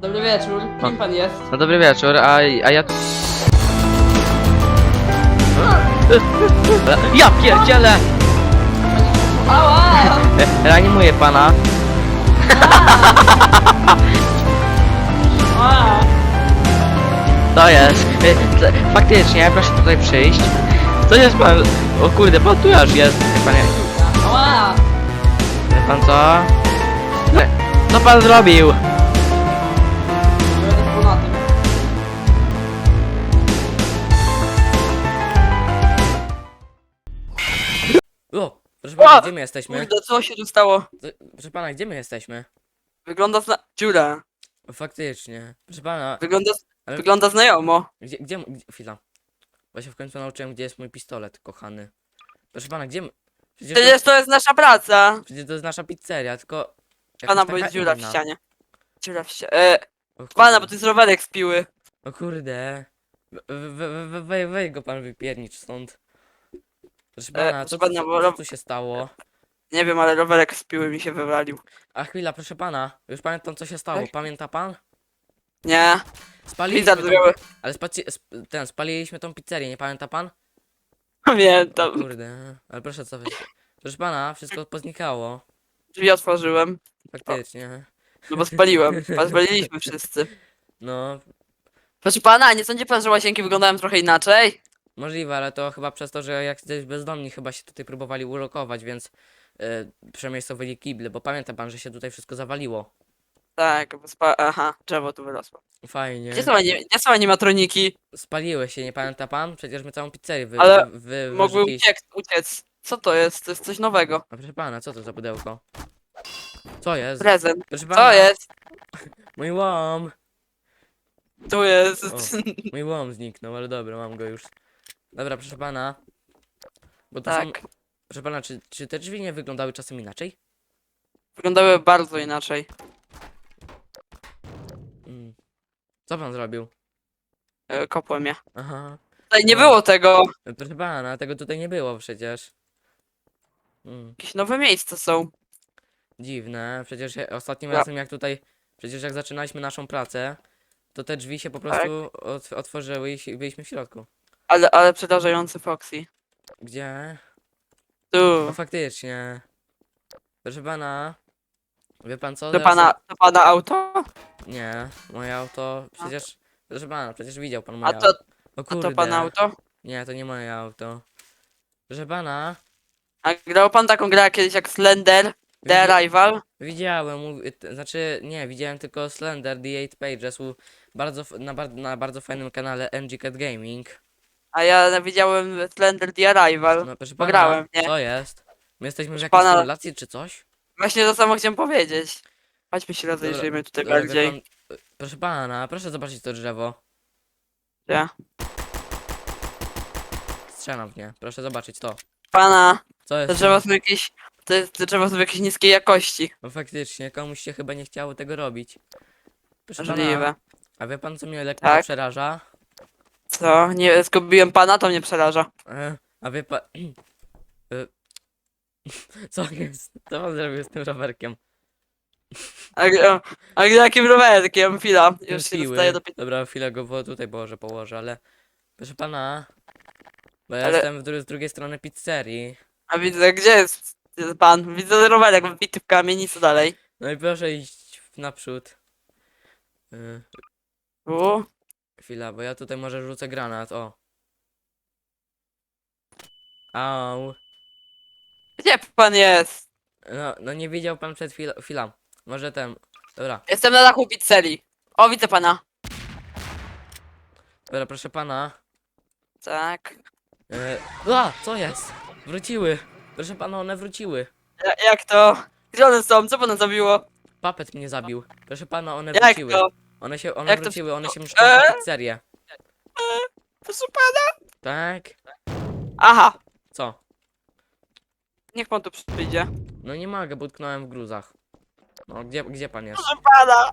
Dobry wieczór, kim pan jest? No dobry wieczór, a, a ja... Ja pierdzielę! Ała! E, Reanimuję pana. Ała! To jest. E, t- Faktycznie, proszę tutaj przyjść. To jest pan... O kurde, pan tu aż jest. Wie pan, Ała! wie pan co? E, Co pan zrobił? Pana, gdzie my jesteśmy? Kurde, co się tu stało? Co- Proszę pana, gdzie my jesteśmy? Wygląda zna... Dziura. Faktycznie. Proszę pana, Wygląda, Ale- wygląda znajomo. gdzie, gdzie, gdzie chwila. Bo się w końcu nauczyłem, gdzie jest mój pistolet, kochany. Proszę pana, gdzie my... Przecież to, Przecież to jest nasza praca. przecież to jest nasza pizzeria, tylko... jakoś Pana, taka bo jest dziura w inna. ścianie. Dziura w ścianie. E, O pana, bo to jest rowerek z piły. O kurde. We, we, we, we, weź go pan wypiernicz stąd. Proszę pana, proszę co, pana, co, bo co rob- tu się stało? Nie wiem, ale rowerek z piły mi się wywalił. A chwila, proszę pana, już pamiętam co się stało, Tak? pamięta pan? Nie, Spaliliśmy pizza tą, zrobiły. ale spaci, sp, ten, spaliliśmy tą pizzerię, nie pamięta pan? O Pamiętam. kurde, ale proszę co wy... Proszę pana, wszystko poznikało. Drzwi otworzyłem. Faktycznie. No bo spaliłem. A spaliliśmy wszyscy. No, Proszę pana, nie sądzi pan, że łazienki wyglądają trochę inaczej? Możliwe, ale to chyba przez to, że jak jesteś bezdomni chyba się tutaj próbowali ulokować, więc yy, przemiejscowili kible, bo pamięta pan, że się tutaj wszystko zawaliło. Tak, bo spa... Aha, drzewo tu wyrosło. Fajnie. Gdzie są, anim... Gdzie są animatroniki? Spaliły się, nie pamięta pan? Przecież my całą pizzerię wy, Ale wy, wy, Mogły wyrzuciliśmy. uciec, uciec. Co to jest? To jest coś nowego. A proszę pana, co to za pudełko? Co jest? Prezent. Proszę Co pana, jest? mój łom! Tu jest. O. Mój łom zniknął, ale dobra, mam go już. Dobra, proszę pana. Bo są... tak. Proszę pana, czy, czy te drzwi nie wyglądały czasem inaczej? Wyglądały bardzo inaczej. Mm. Co pan zrobił? E, Kopłem je. Aha. Tutaj nie No. było tego. Proszę pana, tego tutaj nie było przecież. Mm. Jakieś nowe miejsca są. Dziwne, przecież ja- ostatnim Ja- razem jak tutaj, przecież jak zaczynaliśmy naszą pracę, to te drzwi się po prostu ot otworzyły i si- byliśmy w środku. Ale, ale przerażający Foxy. Gdzie? Tu. No faktycznie. Proszę pana, wie pan co? To Ja pana, to pana auto? Nie, moje auto, przecież, proszę pana, przecież widział pan moje to, auto. A to pana auto? Nie, to nie moje auto. Proszę pana, A grał pan taką grę kiedyś jak Slender, The widzi- Arrival? widziałem, t- znaczy nie, widziałem tylko Slender, The 8 Pages u bardzo, f- na, bar na bardzo fajnym kanale MG Cat Gaming. A ja widziałem Slender The Arrival. No proszę Bo pana, grałem, nie? co jest? My jesteśmy w jakiejś pana- relacji czy coś? Właśnie to samo chciałem powiedzieć. Chodźmy się rozejrzyjmy tutaj Dobra, wie bardziej. Pan, proszę pana, proszę zobaczyć to drzewo. Ja. Strzelam w nie, proszę zobaczyć to. Pana, Co jest? te drzewa są jakieś... Te, te drzewa są jakieś niskiej jakości. No faktycznie, komuś się chyba nie chciało tego robić. Proszę Możliwe. pana, a wie pan co mnie lekko Tak? przeraża? Co? Nie, zgubiłem pana, to mnie przeraża. E, A wie pan... E, Co jest? Co pan zrobił z tym rowerkiem? A, a, a jakim rowerkiem? Chwila, już się Siły. dostaję do pytania. Dobra, chwilę go wo- tutaj położę, położę, ale... Proszę pana... Bo ja Ale- jestem w dru- z drugiej strony pizzerii. A widzę, gdzie jest pan? Widzę rowerek wbity w kamień i co dalej? No i proszę iść w naprzód. Y, U, chwila, bo ja tutaj może rzucę granat, o. Au. gdzie pan jest? No, no nie widział pan przed chwilą, chwila. Może ten, dobra, Jestem na dachu pizzerii. O, widzę pana. dobra, proszę pana. Tak. Y, a, co jest? Wróciły. Proszę pana, one wróciły. Ja, jak to? Gdzie one są? Co pana zabiło? Papet mnie zabił. Proszę pana, one Jak wróciły. to? One się, one Jak to wróciły, one się mszczą na E? pizzerię. Proszę pana. Tak? Aha, Co? niech pan tu przyjdzie. No nie mogę, bo utknąłem w gruzach. No, gdzie, gdzie pan jest? Proszę pana.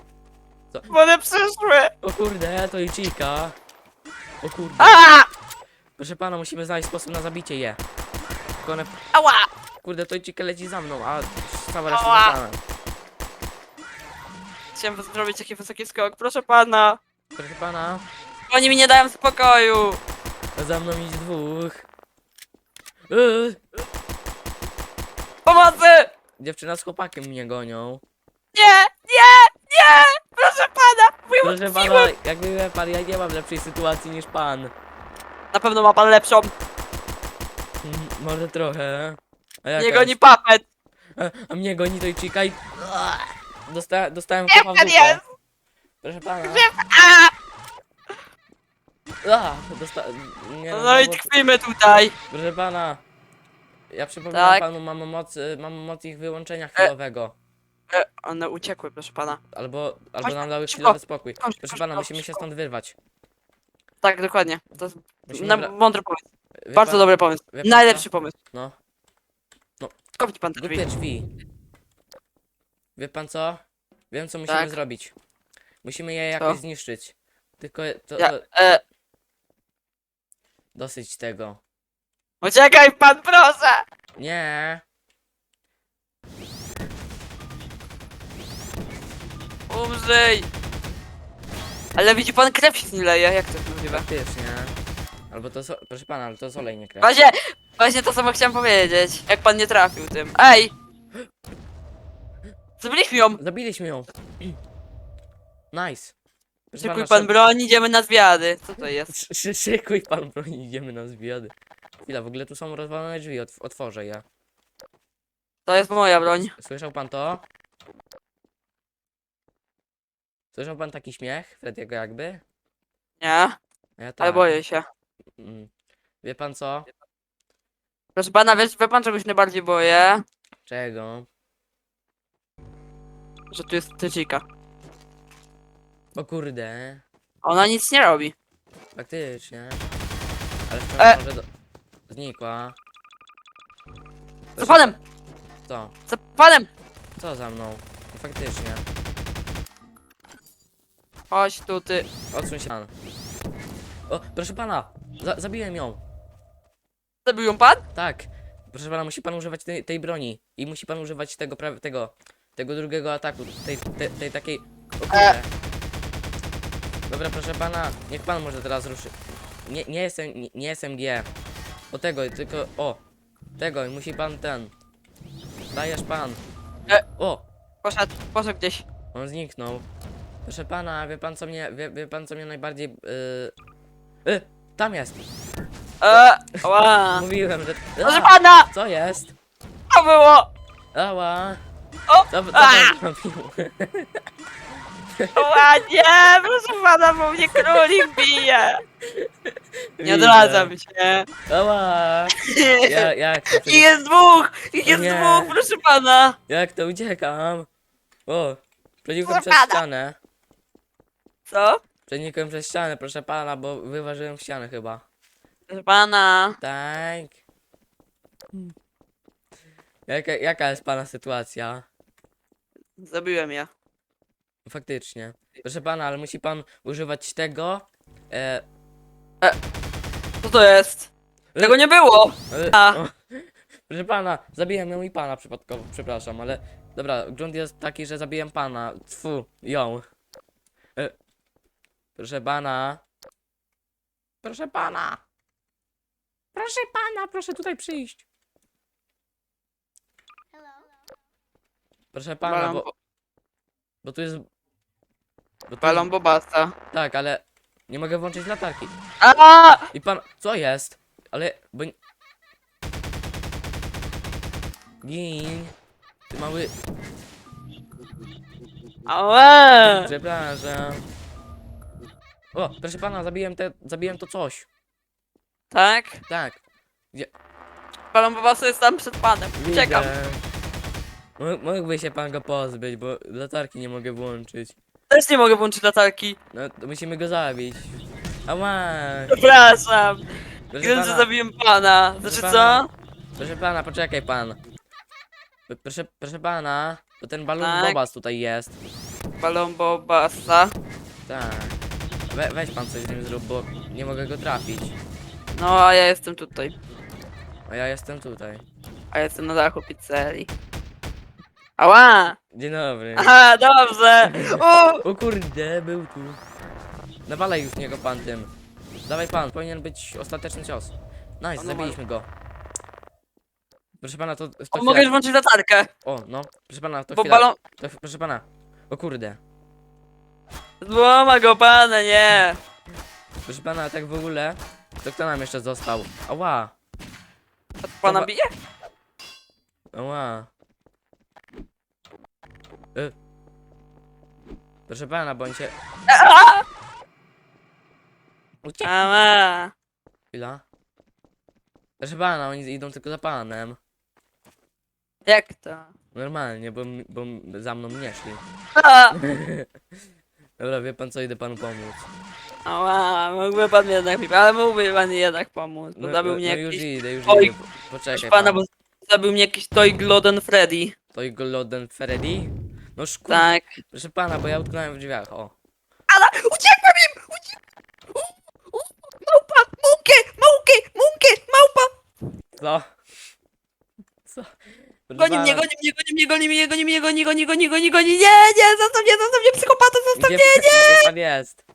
Co? Bo one przyszły. O kurde, to i Chica. O kurde. A! Proszę pana, musimy znaleźć sposób na zabicie je. Tylko one... Ała! Kurde, to i Chica leci za mną, a cała reszta Ała. za panem. Chciałem zrobić taki wysoki skok. Proszę pana. Proszę pana, Oni mi nie dają spokoju. za mną iść dwóch. Yy, Pomocy! dziewczyna z chłopakiem mnie gonią. Nie, nie, nie! Proszę pana! Mój Proszę utkwiłem. pana, jakby wie pan, ja nie mam lepszej sytuacji niż pan. Na pewno ma pan lepszą. Mm, Może trochę. A jaka Nie goni jest? papet. A, a mnie goni to i czekaj. Dosta, dostałem kopa w dupę. jest. Proszę pana. A! A, dosta... Nie, no, No i bo- tkwimy tutaj. Proszę pana. Ja przypominam Tak. panu, mam moc, y, mam moc ich wyłączenia chwilowego. E, one uciekły, proszę pana. Albo, albo Chodź, nam dały szybko. chwilowy spokój. Chodź, Proszę pana, musimy się szybko. stąd wyrwać. Tak, dokładnie. To jest Musimy na, wra- mądry pomysł. wie Bardzo pan- dobry pomysł. wie pan Najlepszy pomysł. No, Kopnij pan te drzwi. głupie drzwi. Wie pan co? Wiem co musimy Tak. zrobić. Musimy je jakoś zniszczyć. Tylko to, Ja, to e, dosyć tego. uciekaj pan, proszę! Nie. Umrzyj! Ale widzi pan, krew się z niej leje. Jak to jest możliwe? Faktycznie. Albo to so... Proszę pana, ale to jest olej, nie krew. Właśnie, właśnie to samo chciałem powiedzieć. Jak pan nie trafił tym. Ej! Zabiliśmy ją! Zabiliśmy ją. Nice. Szykuj pan broń, idziemy na zwiady. Co to jest? Szy- szy- Szykuj pan broń, idziemy na zwiady. Chwila, w ogóle tu są rozwalone drzwi, otw otworzę je. To jest moja broń. Słyszał pan to? Słyszał pan taki śmiech? Frediego jakby? Nie, A ja tak. ale boję się. Mm. Wie pan co? Proszę pana, wiesz, wie pan czegoś najbardziej boję? Czego? Że tu jest tycika. O kurde. Ona nic nie robi. Faktycznie. Ale E. może do... Znikła. Za panem! Co? Za panem! Co za mną? No faktycznie. Chodź tu, ty. Odsuń się pan. O, proszę pana! Za zabiłem ją! Zabił ją pan? Tak. Proszę pana, musi pan używać tej, tej broni. I musi pan używać tego tego. Tego drugiego ataku. Tej, tej, tej takiej. O kurde. Dobra, proszę pana, niech pan może teraz ruszy. Nie, nie jestem. Nie, nie jestem G. O tego, tylko. O! Tego i musi pan ten. Dajesz pan. E. O! Poszedł, poszedł gdzieś. On zniknął. Proszę pana, wie pan co mnie. Wie, wie pan co mnie najbardziej. Yy... Y, tam jest! Eee, ła. Mówiłem, że. Proszę pana! co jest? To było! Ała! O! Co, co A! pan zrobił? Ła, nie! Proszę pana, bo mnie królik bije! Nie Widzę. odradzam się. Ała! Ja, jak to, przecież, jest dwóch! Ich jest Nie. dwóch, proszę pana! jak to uciekam? O! Przenikłem przez ścianę. Co? Przenikłem przez ścianę, proszę pana, bo wyważyłem ścianę chyba. Proszę pana. Tak. Jaka, jaka jest pana sytuacja? Zabiłem ja. Faktycznie. Proszę pana, ale musi pan używać tego. E, Co to jest? Tego nie było! e, A. o, proszę pana, zabiłem ją i pana przypadkowo, przepraszam, ale. Dobra, grunt jest taki, że zabiłem pana. Tfu, ją. E, proszę pana. Proszę pana. Proszę pana, proszę tutaj przyjść. Proszę pana, Balon, bo, bo tu jest. Bo tu balon bobasa. tak, ale nie mogę włączyć latarki. A! I pan, co jest? Ale, bo... nie- Gin. Ty mały... Ałe! Przepraszam. O, proszę pana, zabiłem te, zabiłem to coś. Tak? Tak. Balon bobasa jest tam przed panem. Uciekam. widzę. Mó- Mógłby się pan go pozbyć, bo latarki nie mogę włączyć. Też nie mogę włączyć latarki. No, to musimy go zabić. Ała. Przepraszam. Proszę Wiem, że pana, zabiłem pana. Proszę Znaczy pana. co? proszę pana, poczekaj pan. P- Proszę, proszę pana, to ten balon Tak. Bobas tutaj jest. Balon bobasa. Tak. We, weź pan coś z nim zrób, bo nie mogę go trafić. No, a ja jestem tutaj. A ja jestem tutaj. A ja jestem na dachu pizzerii. Ała! Dzień dobry. Aha, dobrze! O! O kurde, był tu. Nawalaj już niego pan tym. Dawaj pan, powinien być ostateczny cios. Nice, zabiliśmy go. Proszę pana, to, to o chwila. mogę już włączyć latarkę, O, no, proszę pana, to bo chwila. balon... To, proszę pana. O kurde. Złoma go pana, nie! Proszę pana, tak w ogóle, to kto nam jeszcze został? Ała, pana Chyba- bije? ała. Y. Proszę pana, bądź się... Uciek... Ała! Chwila. Proszę pana, oni idą tylko za panem. Jak to? Normalnie, bo, bo za mną nie szli. A! Dobra, wie pan co, idę panu pomóc. Ała, mógłby pan mi jednak, ale mógłby pan mi jednak pomóc, bo No, zabił no, mnie no już jakiś... idę, już Oj, idę. Poczekaj Proszę pana, pan. bo zabił mnie jakiś Toy Gloden Freddy. To i Golden Freddy? No szkur... Tak. Proszę pana, bo ja utknąłem w drzwiach, o. Ale uciekłem im! Uciekłem! Małpa! Mułkę! Małkę! Mułkę! Małpa! Co? Co? Proszę Goni mnie, goni mnie, goni mnie, goni mnie, goni mnie, goni, goni, goni, goni, goni, Nie, nie, zostaw mnie, zostaw mnie, psychopata, zostaw Gdzie, mnie! gdzie pan jest?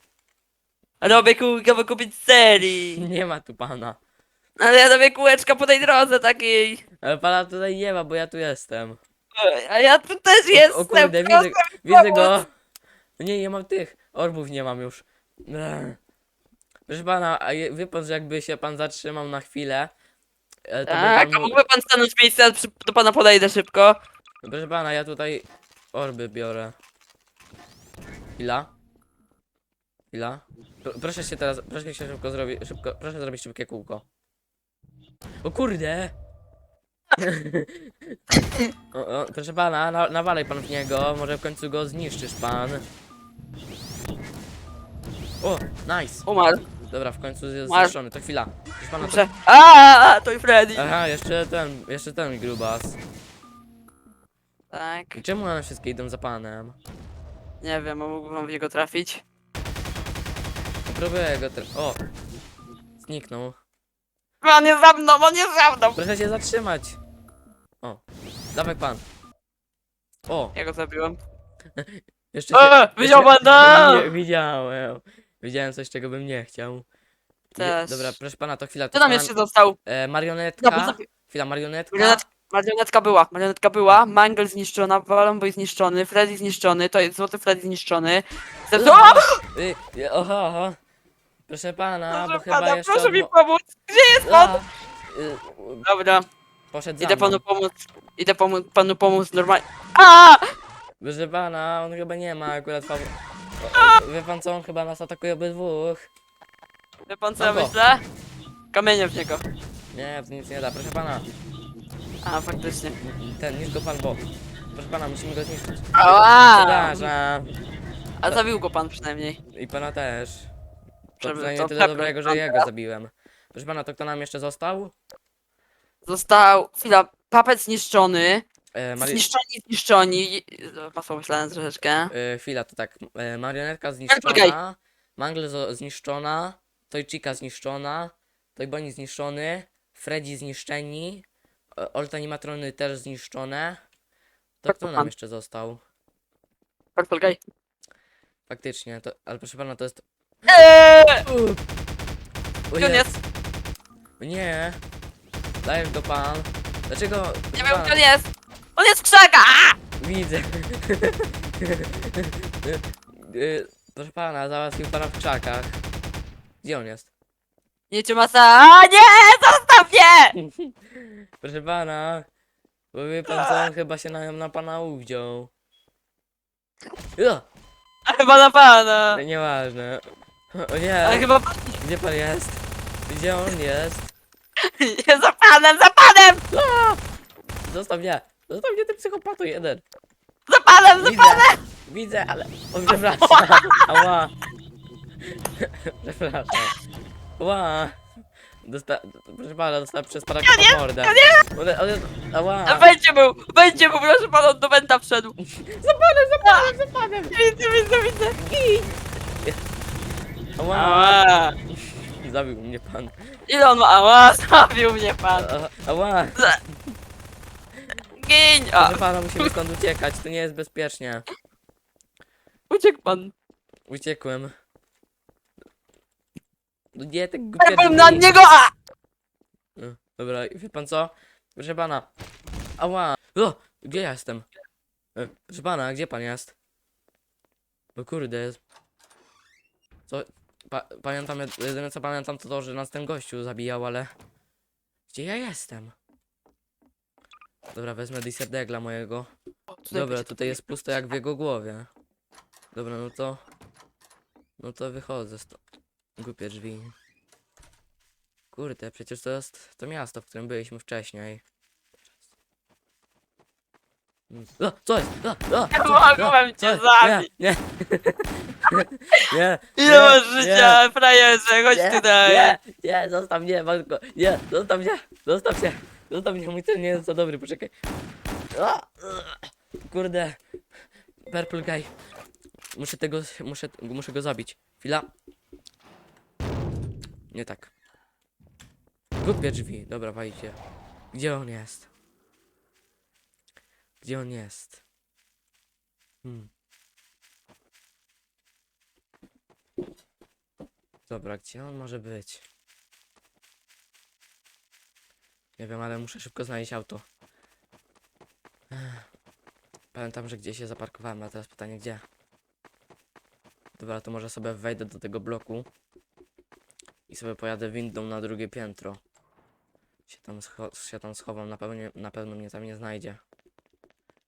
Robię kółkę, by kupić serii. Nie ma tu pana. Ale ja robię kółeczka po tej drodze takiej. Ale pana tutaj nie ma, bo ja tu jestem. A ja tu też jestem. o kurde, widzę, widzę go. Nie, nie mam tych. Orbów nie mam już. Proszę pana, a je- wie pan, że jakby się pan zatrzymał na chwilę, e, to by Tak, pan a mógł... mógłby pan stanąć w miejscu, ja przy- do pana podejdę szybko. Proszę pana, ja tutaj orby biorę. Chwila. Chwila. Pro- Proszę się teraz, proszę się szybko zrobić, szybko, proszę zrobić szybkie kółko. O kurde! O, o, proszę pana, na, nawalaj pan w niego, może w końcu go zniszczysz pan. O, nice! Umarł. Dobra, w końcu jest Masz- zniszczony, to chwila. Proszę pana, to... Dobrze. A, to i Freddy. Aha, jeszcze ten, jeszcze ten grubas. Tak, I czemu one wszystkie idą za panem? nie wiem, a mógłby pan w niego trafić? Próbuję go teraz. O! Zniknął. On jest za mną, on jest za mną. Proszę się zatrzymać. O. Dawaj pan. O! Ja go zabiłem. Jeszcze się... Widział pan to? Nie, widziałem. Widziałem coś, czego bym nie chciał. Też. dobra, proszę pana, to chwila. Co tam pana- jeszcze został? E, marionetka. bo zabi- Chwila, marionetka. Marionetka, marionetka była, marionetka była, Mangle zniszczona, Balonboy zniszczony, Freddy zniszczony, to jest złoty Freddy zniszczony. Zepsuł... O! Y, y, oho, oho. Proszę pana, bo Proszę chyba pana, jeszcze... proszę mi odwo- pomóc. Gdzie jest? A, y, y, Dobra, poszedł za idę mną. panu pomóc. Idę pomóc, panu pomóc normalnie. A! Proszę pana, on chyba nie ma akurat fawu... O, o, Wie pan co, on chyba nas atakuje obydwóch. Wie pan co ja myślę? Kamieniem w niego. Nie, to nic nie da. Proszę pana, A, faktycznie. ten, niż go pan bo. Proszę pana, musimy go zniszczyć. Ała! Przepraszam. A zabił go pan przynajmniej. I pana też. To Żeby- przynajmniej to tyle przepraszam. dobrego, że ja go zabiłem. Proszę pana, to kto nam jeszcze został? Został, chwila, papet zniszczony. E, Mari... Zniszczoni, zniszczoni. Masło myślałem troszeczkę. e, chwila, to tak. E, marionetka zniszczona. Mangle zo- zniszczona. Tojczyka zniszczona. Tojboni zniszczony. Freddy zniszczeni. e, Old animatrony też zniszczone. To Tak, kto to nam pan. jeszcze został? Purple Guy. Faktycznie, to, ale proszę pana, to jest... Eee! O on nie, Nie. Dajesz go pan. Dlaczego? Nie wiem gdzie on jest. On jest w krzakach! Widzę. Y, Proszę pana, załatwił pana w krzakach. Gdzie on jest? Nie cię masa. A nie! Zostaw mnie! Proszę pana. Bo wie pan co, on chyba się na, na pana uwziął. Ja, Chyba na pana. nieważne. O nie, chyba gdzie pan jest? Gdzie on jest? za panem, za panem! A! Zostaw mnie! Zostaw mnie, ty psychopato jeden! Za panem, za Widzę! panem! Widzę, ale... O, przepraszam! Ała! Przepraszam. Ała! Dosta... Proszę pana, dostałem przez parakę pod mordę. Ale, ale... Ała! Będzie był, będzie był, proszę pana, do Wenta wszedł. Za panem, za panem, za panem! Widzę, widzę, widzę. Ała! Zabił mnie pan. Ile on ma? Ała, zabił mnie pan. A- Ała! Zgiń! A, Proszę pana, musimy stąd uciekać, to nie jest bezpiecznie. uciekł pan. Uciekłem. No nie, tak głupie Byłem na drzwi. niego! A! No, Dobra, i wie pan co? Proszę pana. Ała! O! Gdzie ja jestem? E, Proszę pana, gdzie pan jest? No kurde. Co? Pa, pamiętam, jedyne co pamiętam to to, że nas ten gościu zabijał, ale... Gdzie ja jestem? Dobra, wezmę Diserdegla mojego. Dobra, tutaj jest pusto jak w jego głowie. Dobra, no to... No to wychodzę stąd. Głupie drzwi. Kurde, przecież to jest to miasto, w którym byliśmy wcześniej. Mm. O, co jest? O, Ja co- mogłem o, cię co jest? zabić. Nie, nie. nie, Ile masz życia, frajerze, chodź nie, tutaj. nie, nie, zostaw mnie, matko. Nie, zostaw mnie, zostaw się. Zostaw mnie, mój cel nie jest za dobry, poczekaj. Kurde. Purple guy. Muszę tego, muszę, muszę go zabić. Chwila. Nie tak. Głupie drzwi. Dobra, wajcie. Gdzie on jest? Gdzie on jest? Hmm. Dobra, gdzie on może być? Nie wiem, ale muszę szybko znaleźć auto. Pamiętam, że gdzieś się zaparkowałem, a teraz pytanie gdzie? Dobra, to może sobie wejdę do tego bloku i sobie pojadę windą na drugie piętro. Się tam, scho- się tam schowam, na pewno, na pewno mnie tam nie znajdzie.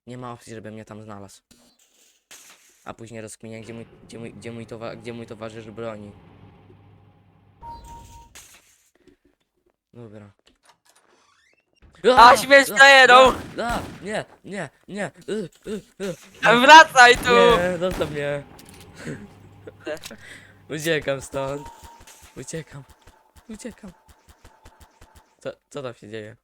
Nie ma opcji, żeby mnie tam znalazł. A później rozkminię, gdzie mój, gdzie mój, gdzie mój, towa- gdzie mój towarzysz broni. Dobra. A, śmierć frajerą! A, a, nie, nie, nie. Y, y, y. Wracaj tu! Nie, zostaw mnie. Uciekam stąd. Uciekam. Uciekam. Co, co tam się dzieje?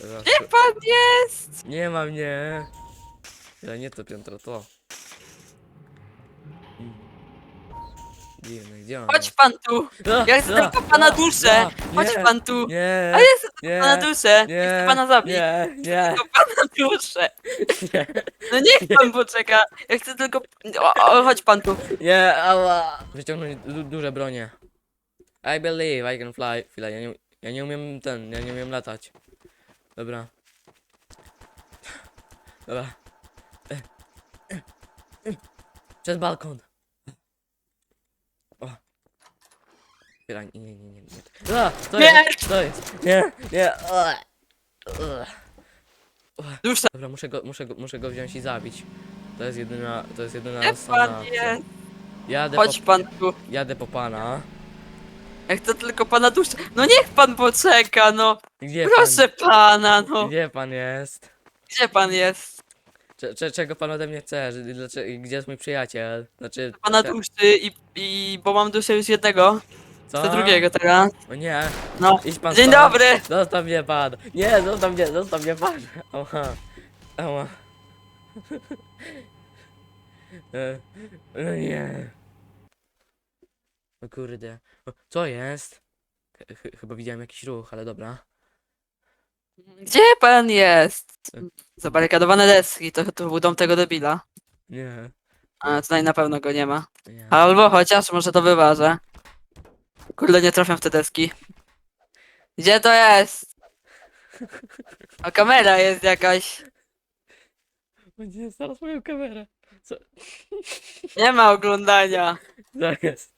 Gdzie pan jest? Nie ma mnie. Ja nie to piętro, to. Dziwne, gdzie on Chodź jest? pan tu. A, Ja chcę a, tylko pana a, duszę. a, Chodź nie, pan tu. Nie, A chcę nie, pana duszę. nie, Chcę pana zabić. Nie, nie, Tylko pana duszę. nie, No niech pan poczeka. Ja chcę tylko... O, o, chodź pan tu. nie, ała. Wyciągnąć du duże bronie. I believe I can fly. Chwila, ja nie, ja nie umiem ten, ja nie umiem latać. Dobra. Dobra. E, e, e. Przez balkon. Chwila, nie, nie, nie, nie. nie. A, to Nie. jest, to jest. Nie, nie. Ua. Dusza. Dobra, muszę go, muszę go, muszę go wziąć i zabić. To jest jedyna, to jest jedyna rozsądna pan opcja. Jadę Chodź po, pan tu. jadę po pana. Ja chcę tylko pana duszę. No niech pan poczeka, no. Gdzie Proszę pana, pan, no. gdzie pan jest? Gdzie pan jest? Cze, cze, czego pan ode mnie chce? Że- Dlaczego, gdzie jest mój przyjaciel? Znaczy, Pana te- duszy i, i... Bo mam duszę już jednego. Co? Co drugiego teraz. O nie, No. idź pan Dzień stąd. dobry. Zostaw mnie pan. Nie, zostaw mnie, zostaw mnie pan. Ała. Ała. E, No nie. O kurde. O, Co jest? Ch- ch- chyba widziałem jakiś ruch, ale dobra. Gdzie pan jest? Zabarykadowane deski, to, to był dom tego debila. Nie. A tutaj na pewno go nie ma. nie. Albo chociaż może to wyważę. Kurde, nie trafiam w te deski. Gdzie to jest? A kamera jest jakaś. Nie, zaraz moją kamerę. Co? Nie ma oglądania. Co jest?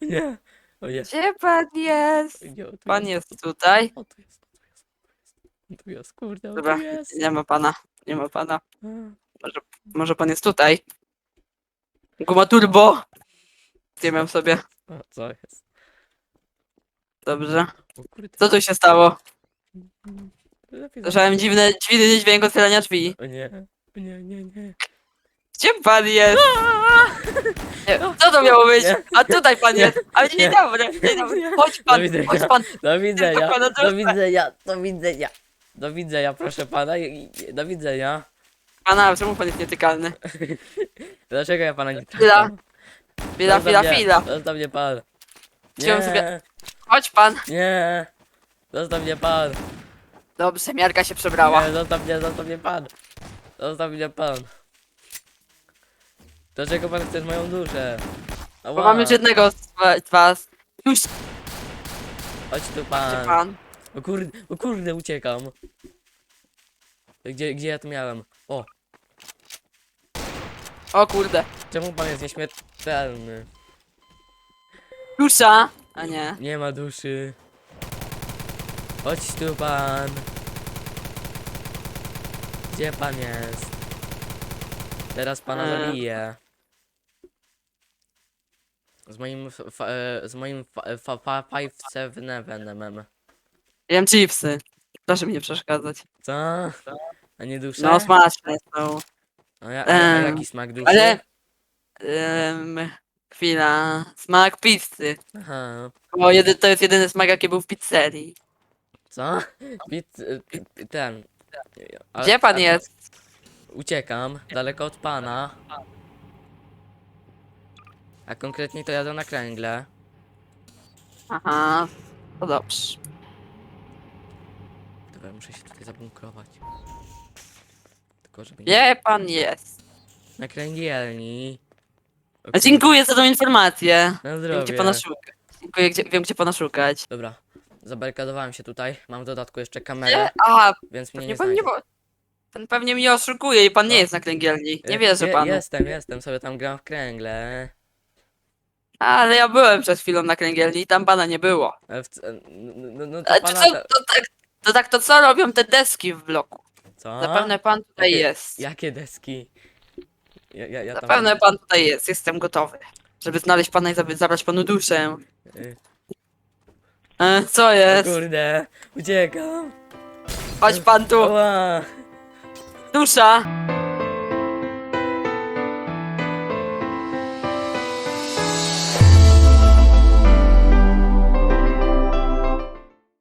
Nie. O nie. Gdzie pan jest? nie o, tu Pan jest. jest tutaj. O, tu jest, o, tu jest, o, tu jest. Jest, kurde, o, Dobra, tu jest. nie ma pana. Nie ma pana. A. Może pan jest tutaj. Guma turbo. Zdjęłem sobie. O, co jest? Dobrze. O kurde. Co tu się stało? Lepiej Słyszałem dziwny, dziwny dźwięk otwierania drzwi. O nie. O nie, nie, nie. Gdzie pan jest? Nie, Co to miało być? Nie. A tutaj pan jest. Ale dzień Nie. dobry, dzień dobry. Chodź Do pan, widzenia. chodź pan. Do widzenia, pana do widzenia, do widzenia. Do widzenia, proszę pana. i- i- Do widzenia. Pana, czemu pan jest nietykalny? Dlaczego ja pana nie Chwila. Chwila, Zostaw chwila, mnie, chwila. Zostaw mnie pan. Nie, sobie- Chodź pan. nie. Zostaw mnie pan. Dobrze, miarka się przebrała. Nie, zostaw mnie, zostaw mnie pan. Zostaw mnie pan. Dlaczego pan chcesz moją duszę? Ała. Bo mam już jednego z wa- z was. Już Chodź tu pan. pan. O kurde, o kurde, uciekam. Gdzie, gdzie ja to miałem? O, O kurde. czemu pan jest nieśmiertelny? Dusza! A nie. Nie ma duszy. Chodź tu pan. Gdzie pan jest? Teraz pana Eee. zabiję. Z moim f- fa, e, z moim fa, e, fa, fa, five seven. Jem chipsy. Proszę mi nie przeszkadzać. Co? A nie duszę? No smaczne są. A, ja, a, a Em, jaki smak duszy? Ale... Um, chwila. Smak pizzy. Aha. Bo jedy, to jest jedyny smak jaki był w pizzerii. Co? Pit, p- ten. Gdzie pan jest? Uciekam, daleko od pana. A konkretnie to jadę na kręgle. Aha. To dobrze. Dobra, muszę się tutaj zabunkrować. Tylko żeby nie... Gdzie pan jest? Na kręgielni. O A kur- Dziękuję za tą informację. Na Wiem gdzie zdrowie. pana szukać. Dziękuję, gdzie, wiem gdzie pana szukać. Dobra, zabarykadowałem się tutaj. Mam w dodatku jeszcze Gdzie? kamerę, A, więc mnie pewnie nie pan nie... znajdzie. Pan pewnie mnie oszukuje i pan nie No. jest na kręgielni. Nie wierzę je- panu. Jestem, jestem, sobie tam gram w kręgle. Ale ja byłem przed chwilą na kręgielni i tam pana nie było. W c- no, no, no to Ale to, pana... co, te- to, tak, to tak to co robią te deski w bloku? Co? Zapewne pan tutaj Jakie- jest. Jakie deski? Ja, ja, ja tam... Zapewne pan tutaj jest. Jestem gotowy. Żeby znaleźć pana i zabi- zabrać panu duszę. Y, E, co jest? kurde, uciekam. Chodź pan tu. Ła. Dusza!